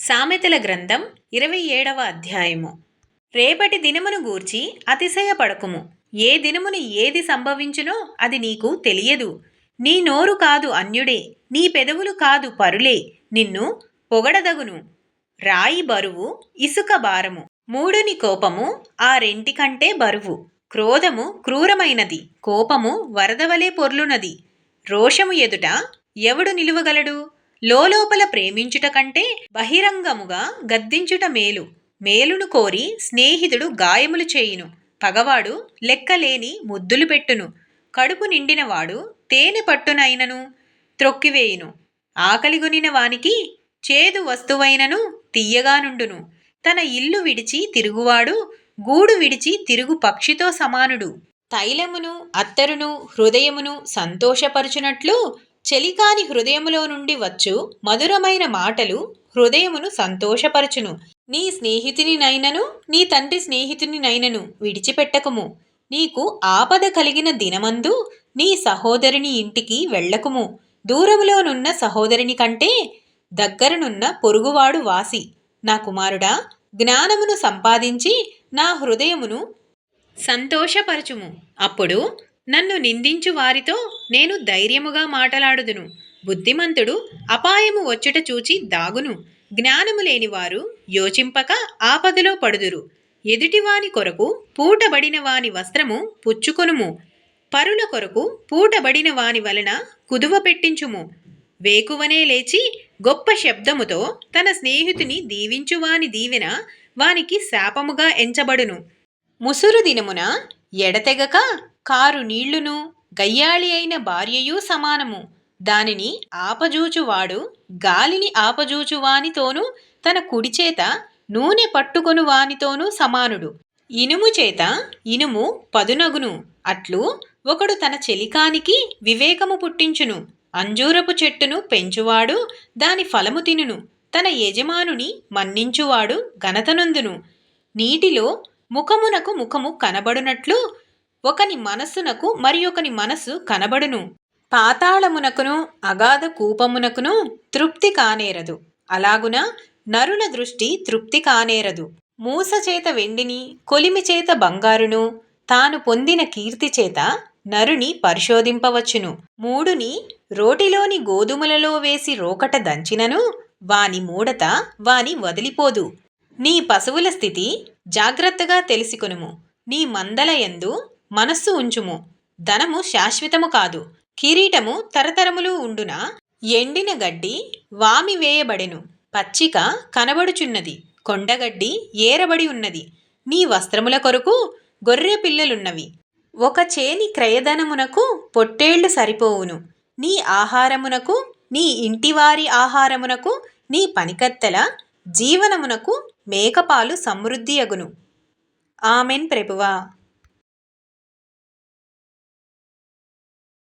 సామెతల గ్రంథం ఇరవై ఏడవ అధ్యాయము. రేపటి దినమును గూర్చి అతిశయపడకుము. ఏ దినమున ఏది సంభవించునో అది నీకు తెలియదు. నీ నోరు కాదు అన్యుడే నీ పెదవులు కాదు పరులే నిన్ను పొగడదగును. రాయి బరువు ఇసుక భారము. మూడుని కోపము ఆ రెంటి కంటే బరువు. క్రోధము క్రూరమైనది కోపము వరదవలే పొర్లునది. రోషము ఎదుట ఎవడు నిలువగలడు? లోలోపల ప్రేమించుట కంటే బహిరంగముగా గద్దించుట మేలు. మేలును కోరి స్నేహితుడు గాయములు చేయును. పగవాడు లెక్కలేని ముద్దులు పెట్టును. కడుపు నిండినవాడు తేనె పట్టునైనను త్రొక్కివేయును. ఆకలిగొనిన వానికి చేదు వస్తువైనను తీయగానుండును తన ఇల్లు విడిచి తిరుగువాడు గూడు విడిచి తిరుగు పక్షితో సమానుడు. తైలమును అత్తరును హృదయమును సంతోషపరుచునట్లు చెలికాని హృదయములో నుండి వచ్చు మధురమైన మాటలు హృదయమును సంతోషపరచును. నీ స్నేహితుని నైనను నీ తండ్రి స్నేహితుని నైనను విడిచిపెట్టకుము. నీకు ఆపద కలిగిన దినమందు నీ సహోదరుని ఇంటికి వెళ్ళకుము. దూరములోనున్న సహోదరుని కంటే దగ్గరనున్న పొరుగువాడు వాసి. నా కుమారుడా జ్ఞానమును సంపాదించి నా హృదయమును సంతోషపరచుము. అప్పుడు నన్ను నిందించు వారితో నేను ధైర్యముగా మాటలాడుదును. బుద్ధిమంతుడు అపాయము వచ్చుట చూచి దాగును. జ్ఞానము లేనివారు యోచింపక ఆపదలో పడుదురు. ఎదుటివాని కొరకు పూటబడిన వాని వస్త్రము పుచ్చుకొనుము. పరుల కొరకు పూటబడిన వాని వలన కుదువ పెట్టించుము. వేకువనే లేచి గొప్ప శబ్దముతో తన స్నేహితుని దీవించువాని దీవెన వానికి శాపముగా ఎంచబడును. ముసురు దినమున ఎడతెగక కారు నీళ్ళును గయ్యాళి అయిన భార్యయు సమానము. దానిని ఆపజూచువాడు గాలిని ఆపజూచువానితోనూ తన కుడిచేత నూనె పట్టుకొను వానితోనూ సమానుడు. ఇనుము చేత ఇనుము పదునగును. అట్లు ఒకడు తన చెలికానికి వివేకము పుట్టించును. అంజూరపు చెట్టును పెంచువాడు దాని ఫలము తినును. తన యజమానుని మన్నించువాడు ఘనతనందును నీటిలో ముఖమునకు ముఖము కనబడునట్లు ఒకని మనస్సునకు మరి ఒకని మనస్సు కనబడును. పాతాళమునకును అగాధ కూపమునకును తృప్తి కానేరదు. అలాగున నరుల దృష్టి తృప్తి కానేరదు. మూసచేత వెండిని కొలిమి చేత బంగారును తాను పొందిన కీర్తి చేత నరుని పరిశోధింపవచ్చును. మూడుని రోటిలోని గోధుమలలో వేసి రోకట దంచినను వాని మూడత వాని వదిలిపోదు. నీ పశువుల స్థితి జాగ్రత్తగా తెలిసికొనుము. నీ మందలయందు మనస్సు ఉంచుము. ధనము శాశ్వతము కాదు. కిరీటము తరతరములు ఉండున? ఎండిన గడ్డి వామి వేయబడెను. పచ్చిక కనబడుచున్నది. కొండగడ్డి ఏరబడి ఉన్నది. నీ వస్త్రముల కొరకు గొర్రె పిల్లలున్నవి. ఒక చేని క్రయధనమునకు పొట్టేళ్ళు సరిపోవును. నీ ఆహారమునకు నీ ఇంటివారి ఆహారమునకు నీ పనికత్తెల జీవనమునకు మేకపాలు సమృద్ధియగును. ఆమెన్ ప్రభువా.